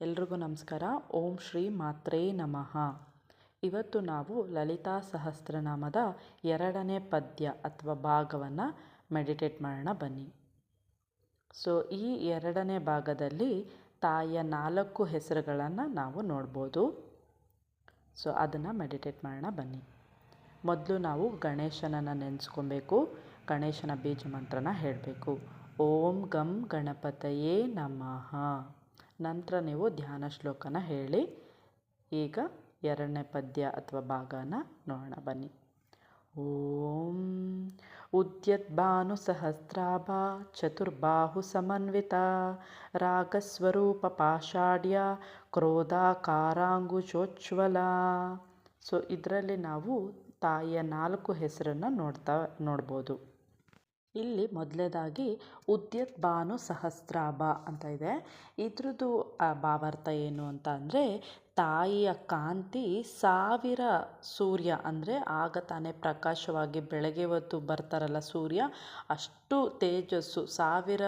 ಎಲ್ರಿಗೂ ನಮಸ್ಕಾರ. ಓಂ ಶ್ರೀ ಮಾತ್ರೇ ನಮಃ. ಇವತ್ತು ನಾವು ಲಲಿತಾ ಸಹಸ್ರನಾಮದ ಎರಡನೇ ಪದ್ಯ ಅಥವಾ ಭಾಗವನ್ನು ಮೆಡಿಟೇಟ್ ಮಾಡೋಣ ಬನ್ನಿ. ಸೊ ಈ ಎರಡನೇ ಭಾಗದಲ್ಲಿ ತಾಯಿಯ ನಾಲ್ಕು ಹೆಸರುಗಳನ್ನು ನಾವು ನೋಡ್ಬೋದು. ಸೊ ಅದನ್ನು ಮೆಡಿಟೇಟ್ ಮಾಡೋಣ ಬನ್ನಿ. ಮೊದಲು ನಾವು ಗಣೇಶನನ್ನು ನೆನೆಸ್ಕೊಬೇಕು. ಗಣೇಶನ ಬೀಜ ಮಂತ್ರನ ಹೇಳಬೇಕು. ಓಂ ಗಂ ಗಣಪತಯೇ ನಮಃ. ನಂತರ ನೀವು ಧ್ಯಾನ ಶ್ಲೋಕನ ಹೇಳಿ. ಈಗ ಎರಡನೇ ಪದ್ಯ ಅಥವಾ ಭಾಗನ ನೋಡೋಣ, ಬನ್ನಿ. ಓಂ ಉದ್ಯತ್ ಭಾನು ಸಹಸ್ರಾಭ ಚತುರ್ಬಾಹು ಸಮನ್ವಿತ ರಾಗಸ್ವರೂಪ ಪಾಷಾಢ್ಯ ಕ್ರೋಧಾಕಾರಾಂಗುಚೋಜ್ವಲ ಸೊ ಇದರಲ್ಲಿ ನಾವು ತಾಯಿಯ ನಾಲ್ಕು ಹೆಸರನ್ನು ನೋಡ್ತಾ, ನೋಡ್ಬೋದು. ಇಲ್ಲಿ ಮೊದಲನೇದಾಗಿ ಉದ್ಯತ್ ಭಾನು ಸಹಸ್ರಾಭ ಅಂತ ಇದೆ. ಇದ್ರದ್ದು ಭಾವಾರ್ಥ ಏನು ಅಂತ ಅಂದರೆ ತಾಯಿಯ ಕಾಂತಿ ಸಾವಿರ ಸೂರ್ಯ ಅಂದರೆ ಆಗ ತಾನೇ ಪ್ರಕಾಶವಾಗಿ ಬೆಳಗ್ಗೆ ಹೊತ್ತು ಬರ್ತಾರಲ್ಲ ಸೂರ್ಯ, ಅಷ್ಟು ತೇಜಸ್ಸು, ಸಾವಿರ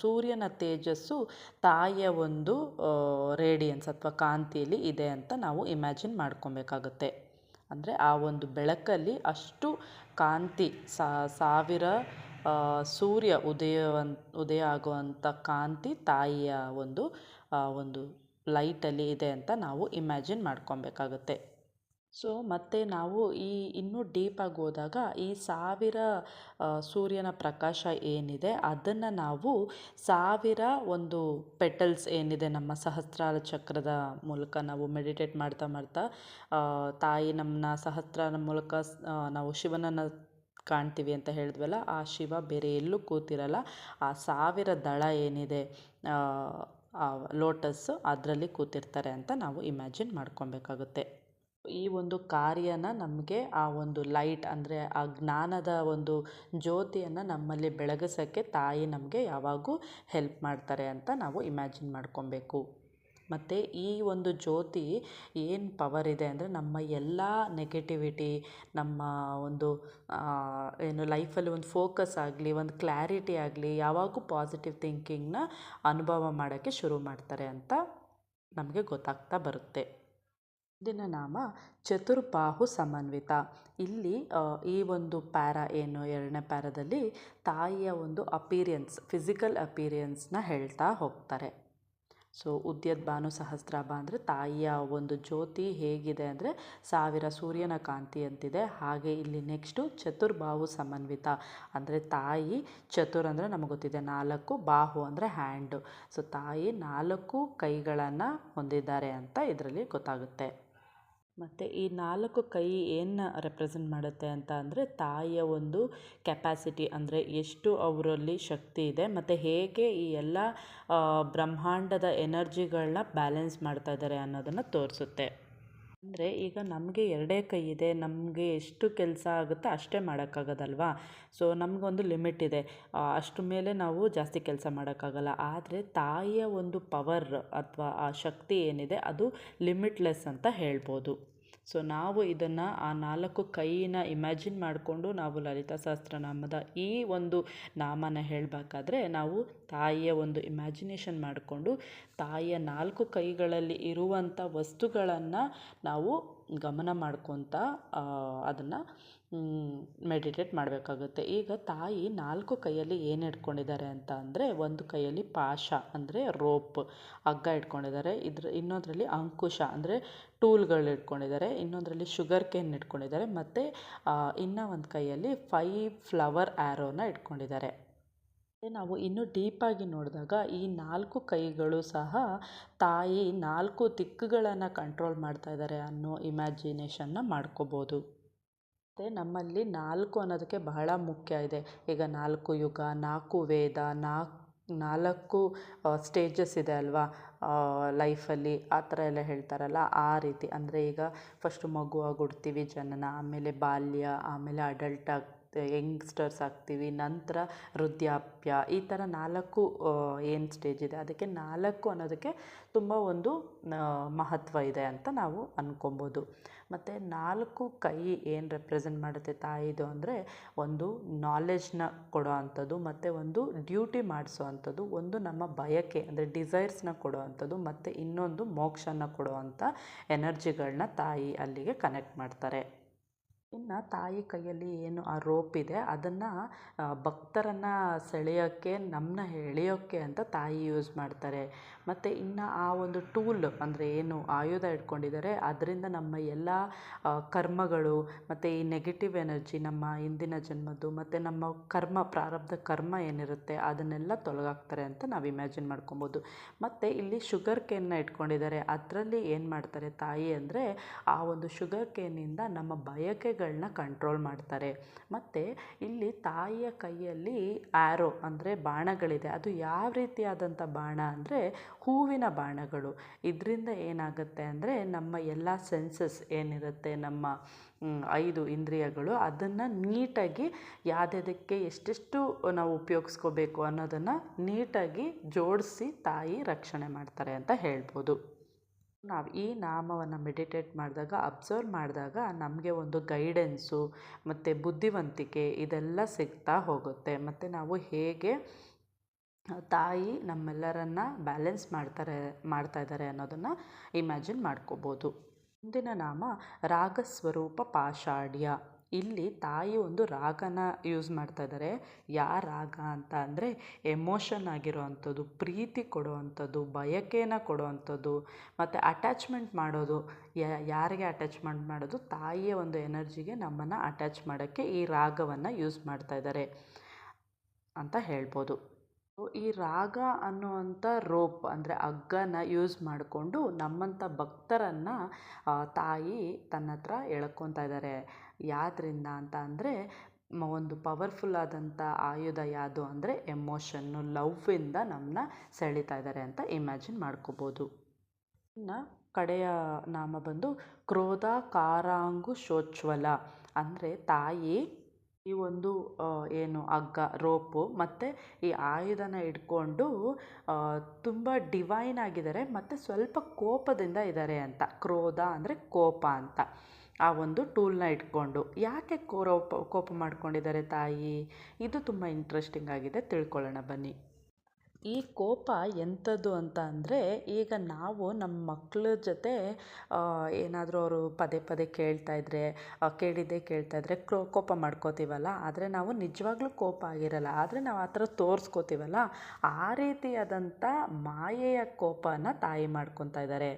ಸೂರ್ಯನ ತೇಜಸ್ಸು ತಾಯಿಯ ಒಂದು ರೇಡಿಯನ್ಸ್ ಅಥವಾ ಕಾಂತಿಯಲ್ಲಿ ಇದೆ ಅಂತ ನಾವು ಇಮ್ಯಾಜಿನ್ ಮಾಡ್ಕೊಬೇಕಾಗುತ್ತೆ. ಅಂದರೆ ಆ ಒಂದು ಬೆಳಕಲ್ಲಿ ಅಷ್ಟು ಕಾಂತಿ ಸಾವಿರ ಸೂರ್ಯ ಉದಯವನ್ ಉದಯ ಆಗುವಂಥ ಕಾಂತಿ ತಾಯಿಯ ಒಂದು ಒಂದು ಲೈಟಲ್ಲಿ ಇದೆ ಅಂತ ನಾವು ಇಮ್ಯಾಜಿನ್ ಮಾಡ್ಕೊಬೇಕಾಗುತ್ತೆ. ಸೊ, ಮತ್ತು ನಾವು ಈ ಇನ್ನೂ ಡೀಪಾಗಿ ಹೋದಾಗ ಈ ಸಾವಿರ ಸೂರ್ಯನ ಪ್ರಕಾಶ ಏನಿದೆ ಅದನ್ನು ನಾವು ಸಾವಿರ ಒಂದು ಪೆಟಲ್ಸ್ ಏನಿದೆ ನಮ್ಮ ಸಹಸ್ರಾರ ಚಕ್ರದ ಮೂಲಕ ನಾವು ಮೆಡಿಟೇಟ್ ಮಾಡ್ತಾ ಮಾಡ್ತಾ ತಾಯಿ ನಮ್ಮನ್ನ ಸಹಸ್ರಾರ ಮೂಲಕ ನಾವು ಶಿವನನ್ನು ಕಾಣ್ತೀವಿ ಅಂತ ಹೇಳಿದ್ವಲ್ಲ, ಆ ಶಿವ ಬೇರೆ ಎಲ್ಲೂ ಕೂತಿರಲ್ಲ. ಆ ಸಾವಿರ ದಳ ಏನಿದೆ ಲೋಟಸ್ಸು ಅದರಲ್ಲಿ ಕೂತಿರ್ತಾರೆ ಅಂತ ನಾವು ಇಮ್ಯಾಜಿನ್ ಮಾಡ್ಕೊಬೇಕಾಗುತ್ತೆ. ಈ ಒಂದು ಕಾರ್ಯನ ನಮಗೆ ಆ ಒಂದು ಲೈಟ್ ಅಂದರೆ ಆ ಜ್ಞಾನದ ಒಂದು ಜ್ಯೋತಿಯನ್ನು ನಮ್ಮಲ್ಲಿ ಬೆಳಗಿಸೋಕ್ಕೆ ತಾಯಿ ನಮಗೆ ಯಾವಾಗೂ ಹೆಲ್ಪ್ ಮಾಡ್ತಾರೆ ಅಂತ ನಾವು ಇಮ್ಯಾಜಿನ್ ಮಾಡ್ಕೊಬೇಕು. ಮತ್ತು ಈ ಒಂದು ಜ್ಯೋತಿ ಏನು ಪವರ್ ಇದೆ ಅಂದರೆ ನಮ್ಮ ಎಲ್ಲ ನೆಗೆಟಿವಿಟಿ ನಮ್ಮ ಒಂದು ಏನು ಲೈಫಲ್ಲಿ ಒಂದು ಫೋಕಸ್ ಆಗಲಿ, ಒಂದು ಕ್ಲಾರಿಟಿ ಆಗಲಿ, ಯಾವಾಗೂ ಪಾಸಿಟಿವ್ ಥಿಂಕಿಂಗ್ನ ಅನುಭವ ಮಾಡೋಕ್ಕೆ ಶುರು ಮಾಡ್ತಾರೆ ಅಂತ ನಮಗೆ ಗೊತ್ತಾಗ್ತಾ ಬರುತ್ತೆ. ಮುಂದಿನ ನಾಮ ಚತುರ್ಬಾಹು ಸಮನ್ವಿತ. ಇಲ್ಲಿ ಈ ಒಂದು ಪ್ಯಾರ ಏನು, ಎರಡನೇ ಪ್ಯಾರದಲ್ಲಿ ತಾಯಿಯ ಒಂದು ಅಪೀರಿಯನ್ಸ್ ಫಿಸಿಕಲ್ ಅಪೀರಿಯನ್ಸ್ನ ಹೇಳ್ತಾ ಹೋಗ್ತಾರೆ. ಸೊ ಉದ್ಯದ್ ಭಾನು ಸಹಸ್ರಾಭ ಅಂದರೆ ತಾಯಿಯ ಒಂದು ಜ್ಯೋತಿ ಹೇಗಿದೆ ಅಂದರೆ ಸಾವಿರ ಸೂರ್ಯನ ಕಾಂತಿ ಅಂತಿದೆ. ಹಾಗೆ ಇಲ್ಲಿ ನೆಕ್ಸ್ಟು ಚತುರ್ಬಾಹು ಸಮನ್ವಿತ ಅಂದರೆ ತಾಯಿ, ಚತುರ್ ಅಂದರೆ ನಮಗೆ ಗೊತ್ತಿದೆ ನಾಲ್ಕು, ಬಾಹು ಅಂದರೆ ಹ್ಯಾಂಡು ಸೊ ತಾಯಿ ನಾಲ್ಕು ಕೈಗಳನ್ನು ಹೊಂದಿದ್ದಾರೆ ಅಂತ ಇದರಲ್ಲಿ ಗೊತ್ತಾಗುತ್ತೆ. ಮತ್ತು ಈ ನಾಲ್ಕು ಕೈ ಏನು ರೆಪ್ರೆಸೆಂಟ್ ಮಾಡುತ್ತೆ ಅಂತ ಅಂದರೆ ತಾಯಿಯ ಒಂದು ಕೆಪ್ಯಾಸಿಟಿ ಅಂದರೆ ಎಷ್ಟು ಅವರಲ್ಲಿ ಶಕ್ತಿ ಇದೆ, ಮತ್ತು ಹೇಗೆ ಈ ಎಲ್ಲ ಬ್ರಹ್ಮಾಂಡದ ಎನರ್ಜಿಗಳನ್ನ ಬ್ಯಾಲೆನ್ಸ್ ಮಾಡ್ತಾ ಇದ್ದಾರೆ ಅನ್ನೋದನ್ನು ತೋರಿಸುತ್ತೆ. ಅಂದರೆ ಈಗ ನಮಗೆ ಎರಡೇ ಕೈ ಇದೆ, ನಮಗೆ ಎಷ್ಟು ಕೆಲಸ ಆಗುತ್ತೆ ಅಷ್ಟೇ ಮಾಡೋಕ್ಕಾಗೋದಲ್ವಾ? ಸೊ ನಮಗೊಂದು ಲಿಮಿಟ್ ಇದೆ. ಅಷ್ಟ್ರ ಮೇಲೆ ನಾವು ಜಾಸ್ತಿ ಕೆಲಸ ಮಾಡೋಕ್ಕಾಗಲ್ಲ. ಆದರೆ ತಾಯಿಯ ಒಂದು ಪವರ್ ಅಥವಾ ಆ ಶಕ್ತಿ ಏನಿದೆ, ಅದು ಲಿಮಿಟ್ಲೆಸ್ ಅಂತ ಹೇಳ್ಬೋದು. ಸೊ ನಾವು ಇದನ್ನು ಆ ನಾಲ್ಕು ಕೈನ ಇಮ್ಯಾಜಿನ್ ಮಾಡಿಕೊಂಡು ನಾವು ಲಲಿತಾ ಸಹಸ್ರನಾಮದ ಈ ಒಂದು ನಾಮನ ಹೇಳಬೇಕಾದ್ರೆ ನಾವು ತಾಯಿಯ ಒಂದು ಇಮ್ಯಾಜಿನೇಷನ್ ಮಾಡಿಕೊಂಡು ತಾಯಿಯ ನಾಲ್ಕು ಕೈಗಳಲ್ಲಿ ಇರುವಂಥ ವಸ್ತುಗಳನ್ನು ನಾವು ಗಮನ ಮಾಡ್ಕೊತ ಅದನ್ನು ಮೆಡಿಟೇಟ್ ಮಾಡಬೇಕಾಗುತ್ತೆ. ಈಗ ತಾಯಿ ನಾಲ್ಕು ಕೈಯಲ್ಲಿ ಏನು ಇಟ್ಕೊಂಡಿದ್ದಾರೆ ಅಂತ ಅಂದರೆ ಒಂದು ಕೈಯಲ್ಲಿ ಪಾಶ ಅಂದರೆ ರೋಪ್, ಹಗ್ಗ ಇಟ್ಕೊಂಡಿದ್ದಾರೆ ಇದ್ರ, ಇನ್ನೊಂದರಲ್ಲಿ ಅಂಕುಶ ಅಂದರೆ ಟೂಲ್ಗಳು ಇಟ್ಕೊಂಡಿದ್ದಾರೆ ಇನ್ನೊಂದರಲ್ಲಿ ಶುಗರ್ ಕೇನ್ ಇಟ್ಕೊಂಡಿದ್ದಾರೆ ಮತ್ತು ಇನ್ನೂ ಒಂದು ಕೈಯಲ್ಲಿ ಫೈವ್ ಫ್ಲವರ್ ಆ್ಯರೋನ ಇಟ್ಕೊಂಡಿದ್ದಾರೆ ನಾವು ಇನ್ನೂ ಡೀಪಾಗಿ ನೋಡಿದಾಗ ಈ ನಾಲ್ಕು ಕೈಗಳು ಸಹ ತಾಯಿ ನಾಲ್ಕು ದಿಕ್ಕುಗಳನ್ನು ಕಂಟ್ರೋಲ್ ಮಾಡ್ತಾ ಇದ್ದಾರೆ ಅನ್ನೋ ಇಮ್ಯಾಜಿನೇಷನ್ನ ಮಾಡ್ಕೋಬೋದು. ಮತ್ತು ನಮ್ಮಲ್ಲಿ ನಾಲ್ಕು ಅನ್ನೋದಕ್ಕೆ ಬಹಳ ಮುಖ್ಯ ಇದೆ. ಈಗ ನಾಲ್ಕು ಯುಗ, ನಾಲ್ಕು ವೇದ ನಾಲ್ಕು ನಾಲ್ಕು ಸ್ಟೇಜಸ್ ಇದೆ ಅಲ್ವಾ? ಲೈಫಲ್ಲಿ ಆ ಥರ ಎಲ್ಲ ಹೇಳ್ತಾರಲ್ಲ, ಆ ರೀತಿ. ಅಂದರೆ ಈಗ ಫಸ್ಟು ಮಗುವಾಗಿ ಹುಡ್ತೀವಿ ಜನನ, ಆಮೇಲೆ ಬಾಲ್ಯ, ಆಮೇಲೆ ಅಡಲ್ಟ್ ಆಗಿ ಯಂಗ್ಸ್ಟರ್ಸ್ ಆಗ್ತೀವಿ, ನಂತರ ವೃದ್ಧಾಪ್ಯ, ಈ ಥರ ನಾಲ್ಕು ಏನು ಸ್ಟೇಜ್ ಇದೆ. ಅದಕ್ಕೆ ನಾಲ್ಕು ಅನ್ನೋದಕ್ಕೆ ತುಂಬ ಒಂದು ಮಹತ್ವ ಇದೆ ಅಂತ ನಾವು ಅಂದ್ಕೊಬೋದು ಮತ್ತು ನಾಲ್ಕು ಕೈ ಏನು ರೆಪ್ರೆಸೆಂಟ್ ಮಾಡುತ್ತೆ ತಾಯಿದು ಅಂದರೆ ಒಂದು ನಾಲೆಜ್ನ ಕೊಡೋ ಅಂಥದ್ದು, ಮತ್ತು ಒಂದು ಡ್ಯೂಟಿ ಮಾಡಿಸೋ ಅಂಥದ್ದು, ಒಂದು ನಮ್ಮ ಬಯಕೆ ಅಂದರೆ ಡಿಸೈರ್ಸ್ನ ಕೊಡೋ ಅಂಥದ್ದು, ಮತ್ತು ಇನ್ನೊಂದು ಮೋಕ್ಷನ ಕೊಡುವಂಥ ಎನರ್ಜಿಗಳನ್ನ ತಾಯಿ ಅಲ್ಲಿಗೆ ಕನೆಕ್ಟ್ ಮಾಡ್ತಾರೆ. ಇನ್ನು ತಾಯಿ ಕೈಯಲ್ಲಿ ಏನು ಆ ರೋಪ್ ಇದೆ, ಅದನ್ನು ಭಕ್ತರನ್ನು ಸೆಳೆಯೋಕ್ಕೆ ನಮ್ಮನ್ನ ಎಳೆಯೋಕ್ಕೆ ಅಂತ ತಾಯಿ ಯೂಸ್ ಮಾಡ್ತಾರೆ. ಮತ್ತು ಇನ್ನು ಆ ಒಂದು ಟೂಲ್ ಅಂದರೆ ಏನು ಆಯುಧ ಇಟ್ಕೊಂಡಿದ್ದಾರೆ, ಅದರಿಂದ ನಮ್ಮ ಎಲ್ಲ ಕರ್ಮಗಳು, ಮತ್ತು ಈ ನೆಗೆಟಿವ್ ಎನರ್ಜಿ ನಮ್ಮ ಹಿಂದಿನ ಜನ್ಮದ್ದು, ಮತ್ತು ನಮ್ಮ ಕರ್ಮ, ಪ್ರಾರಬ್ಧ ಕರ್ಮ ಏನಿರುತ್ತೆ, ಅದನ್ನೆಲ್ಲ ತೊಲಗಾಕ್ತಾರೆ ಅಂತ ನಾವು ಇಮ್ಯಾಜಿನ್ ಮಾಡ್ಕೊಬೋದು. ಮತ್ತು ಇಲ್ಲಿ ಶುಗರ್ ಕೇನ್ನ ಇಟ್ಕೊಂಡಿದ್ದಾರೆ, ಅದರಲ್ಲಿ ಏನು ಮಾಡ್ತಾರೆ ತಾಯಿ ಅಂದರೆ, ಆ ಒಂದು ಶುಗರ್ ಕೇನಿಂದ ನಮ್ಮ ಬಯಕೆಗಳನ್ನ ಕಂಟ್ರೋಲ್ ಮಾಡ್ತಾರೆ. ಮತ್ತು ಇಲ್ಲಿ ತಾಯಿಯ ಕೈಯಲ್ಲಿ ಆ್ಯರೋ ಅಂದರೆ ಬಾಣಗಳಿದೆ. ಅದು ಯಾವ ರೀತಿಯಾದಂಥ ಬಾಣ ಅಂದರೆ ಹೂವಿನ ಬಾಣಗಳು. ಇದರಿಂದ ಏನಾಗುತ್ತೆ ಅಂದರೆ ನಮ್ಮ ಎಲ್ಲ ಸೆನ್ಸಸ್ ಏನಿರುತ್ತೆ, ನಮ್ಮ ಐದು ಇಂದ್ರಿಯಗಳು ಅದನ್ನು ನೀಟಾಗಿ ಯಾವುದಕ್ಕೆ ಎಷ್ಟೆಷ್ಟು ನಾವು ಉಪಯೋಗಿಸ್ಕೋಬೇಕು ಅನ್ನೋದನ್ನು ನೀಟಾಗಿ ಜೋಡಿಸಿ ತಾಯಿ ರಕ್ಷಣೆ ಮಾಡ್ತಾರೆ ಅಂತ ಹೇಳ್ಬೋದು. ನಾವು ಈ ನಾಮವನ್ನು ಮೆಡಿಟೇಟ್ ಮಾಡಿದಾಗ, ಅಬ್ಸರ್ವ್ ಮಾಡಿದಾಗ ನಮಗೆ ಒಂದು ಗೈಡೆನ್ಸು, ಮತ್ತು ಬುದ್ಧಿವಂತಿಕೆ ಇದೆಲ್ಲ ಸಿಗ್ತಾ ಹೋಗುತ್ತೆ. ಮತ್ತು ನಾವು ಹೇಗೆ ತಾಯಿ ನಮ್ಮೆಲ್ಲರನ್ನ ಬ್ಯಾಲೆನ್ಸ್ ಮಾಡ್ತಾರೆ, ಮಾಡ್ತಾ ಇದ್ದಾರೆ ಅನ್ನೋದನ್ನು ಇಮ್ಯಾಜಿನ್ ಮಾಡ್ಕೋಬೋದು. ಮುಂದಿನ ನಾಮ ರಾಗಸ್ವರೂಪ ಪಾಷಾಢ್ಯ. ಇಲ್ಲಿ ತಾಯಿ ಒಂದು ರಾಗನ ಯೂಸ್ ಮಾಡ್ತಾ ಇದ್ದಾರೆ ಯಾ ರಾಗ ಅಂತ ಅಂದರೆ ಎಮೋಷನ್ ಆಗಿರುವಂಥದ್ದು, ಪ್ರೀತಿ ಕೊಡುವಂಥದ್ದು, ಬಯಕೆನ ಕೊಡುವಂಥದ್ದು, ಮತ್ತು ಅಟ್ಯಾಚ್ಮೆಂಟ್ ಮಾಡೋದು. ಯಾರಿಗೆ ಅಟ್ಯಾಚ್ಮೆಂಟ್ ಮಾಡೋದು? ತಾಯಿಯ ಒಂದು ಎನರ್ಜಿಗೆ ನಮ್ಮನ್ನು ಅಟ್ಯಾಚ್ ಮಾಡೋಕ್ಕೆ ಈ ರಾಗವನ್ನು ಯೂಸ್ ಮಾಡ್ತಾ ಇದ್ದಾರೆ ಅಂತ ಹೇಳ್ಬೋದು. ಈ ರಾಗ ಅನ್ನುವಂಥ ರೋಪ್ ಅಂದರೆ ಹಗ್ಗನ ಯೂಸ್ ಮಾಡಿಕೊಂಡು ನಮ್ಮಂಥ ಭಕ್ತರನ್ನು ತಾಯಿ ತನ್ನ ಹತ್ರ ಎಳ್ಕೊತಾ ಇದ್ದಾರೆ ಯಾವ್ದ್ರಿಂದ ಅಂತ ಅಂದರೆ ಒಂದು ಪವರ್ಫುಲ್ ಆದಂಥ ಆಯುಧ ಯಾವುದು ಅಂದರೆ ಎಮೋಷನ್ನು ಲವ್ವಿಂದ ನಮ್ಮನ್ನ ಸೆಳೀತಾ ಇದ್ದಾರೆ ಅಂತ ಇಮ್ಯಾಜಿನ್ ಮಾಡ್ಕೋಬೋದು. ಇನ್ನು ಕಡೆಯ ನಾಮ ಬಂದು, ಕ್ರೋಧ, ಕಾರಾಂಗು, ಶೋಚ್ವಲ. ಅಂದರೆ ತಾಯಿ ಈ ಒಂದು ಏನು ಹಗ್ಗ, ರೋಪು ಮತ್ತು ಈ ಆಯುಧನ ಹಿಡ್ಕೊಂಡು ತುಂಬ ಡಿವೈನ್ ಆಗಿದ್ದಾರೆ ಮತ್ತು ಸ್ವಲ್ಪ ಕೋಪದಿಂದ ಇದ್ದಾರೆ ಅಂತ. ಕ್ರೋಧ ಅಂದರೆ ಕೋಪ ಅಂತ. ಆ ಒಂದು ಟೂಲ್ನ ಇಟ್ಕೊಂಡು. ಯಾಕೆ ಕೋರೋಪ, ಕೋಪ ಮಾಡ್ಕೊಂಡಿದ್ದಾರೆ ತಾಯಿ? ಇದು ತುಂಬ ಇಂಟ್ರೆಸ್ಟಿಂಗ್ ಆಗಿದೆ. ತಿಳ್ಕೊಳ್ಳೋಣ ಬನ್ನಿ. ಈ ಕೋಪ ಎಂಥದ್ದು ಅಂತ ಅಂದರೆ ಈಗ ನಾವು ನಮ್ಮ ಮಕ್ಳ ಜೊತೆ ಏನಾದರೂ ಅವರು ಪದೇ ಪದೇ ಕೇಳ್ತಾ ಇದ್ದರೆ ಕೇಳಿದ್ದೇ ಕೇಳ್ತಾ ಇದ್ದರೆ ಕ್ರೋ ಕೋಪ ಮಾಡ್ಕೋತೀವಲ್ಲ? ಆದರೆ ನಾವು ನಿಜವಾಗ್ಲೂ ಕೋಪ ಆಗಿರಲ್ಲ. ಆದರೆ ನಾವು ಆ ಥರ ತೋರಿಸ್ಕೋತೀವಲ್ಲ? ಆ ರೀತಿಯಾದಂಥ ಮಾಯೆಯ ಕೋಪನ ತಾಯಿ ಮಾಡ್ಕೊತಾ ಇದ್ದಾರೆ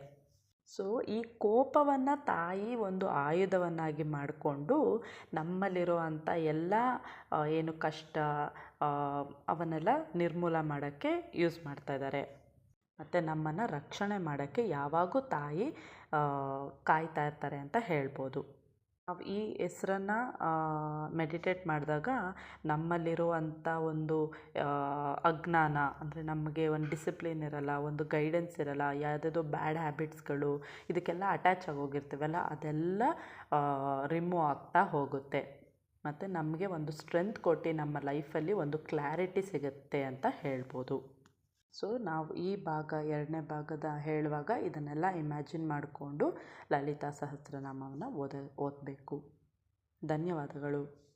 ಸೊ, ಈ ಕೋಪವನ್ನು ತಾಯಿ ಒಂದು ಆಯುಧವನ್ನಾಗಿ ಮಾಡಿಕೊಂಡು ನಮ್ಮಲ್ಲಿರುವಂಥ ಎಲ್ಲ ಏನು ಕಷ್ಟ ಅವನ್ನೆಲ್ಲ ನಿರ್ಮೂಲ ಮಾಡೋಕ್ಕೆ ಯೂಸ್ ಮಾಡ್ತಾ ಇದ್ದಾರೆ. ಮತ್ತು ನಮ್ಮನ್ನು ರಕ್ಷಣೆ ಮಾಡೋಕ್ಕೆ ಯಾವಾಗೂ ತಾಯಿ ಕಾಯ್ತಾ ಇರ್ತಾರೆ ಅಂತ ಹೇಳ್ಬೋದು. ನಾವು ಈ ಹೆಸ್ರನ್ನು ಮೆಡಿಟೇಟ್ ಮಾಡಿದಾಗ ನಮ್ಮಲ್ಲಿರುವಂಥ ಒಂದು ಅಜ್ಞಾನ, ಅಂದರೆ ನಮಗೆ ಒಂದು ಡಿಸಿಪ್ಲಿನ್ ಇರಲ್ಲ, ಒಂದು ಗೈಡೆನ್ಸ್ ಇರಲ್ಲ, ಯಾವುದ್ಯಾವುದೋ ಬ್ಯಾಡ್ ಹ್ಯಾಬಿಟ್ಸ್ಗಳು ಇದಕ್ಕೆಲ್ಲ ಅಟ್ಯಾಚ್ ಆಗೋಗಿರ್ತೀವಲ್ಲ, ಅದೆಲ್ಲ ರಿಮೂವ್ ಆಗ್ತಾ ಹೋಗುತ್ತೆ. ಮತ್ತು ನಮಗೆ ಒಂದು ಸ್ಟ್ರೆಂತ್ ಕೊಟ್ಟು ನಮ್ಮ ಲೈಫಲ್ಲಿ ಒಂದು ಕ್ಲಾರಿಟಿ ಸಿಗುತ್ತೆ ಅಂತ ಹೇಳ್ಬೋದು. ಸೊ ನಾವು ಈ ಭಾಗ ಎರಡನೇ ಭಾಗದ ಹೇಳುವಾಗ ಇದನ್ನೆಲ್ಲ ಇಮ್ಯಾಜಿನ್ ಮಾಡಿಕೊಂಡು ಲಲಿತಾ ಸಹಸ್ರನಾಮವನ್ನು ಓದ, ಓದಬೇಕು. ಧನ್ಯವಾದಗಳು.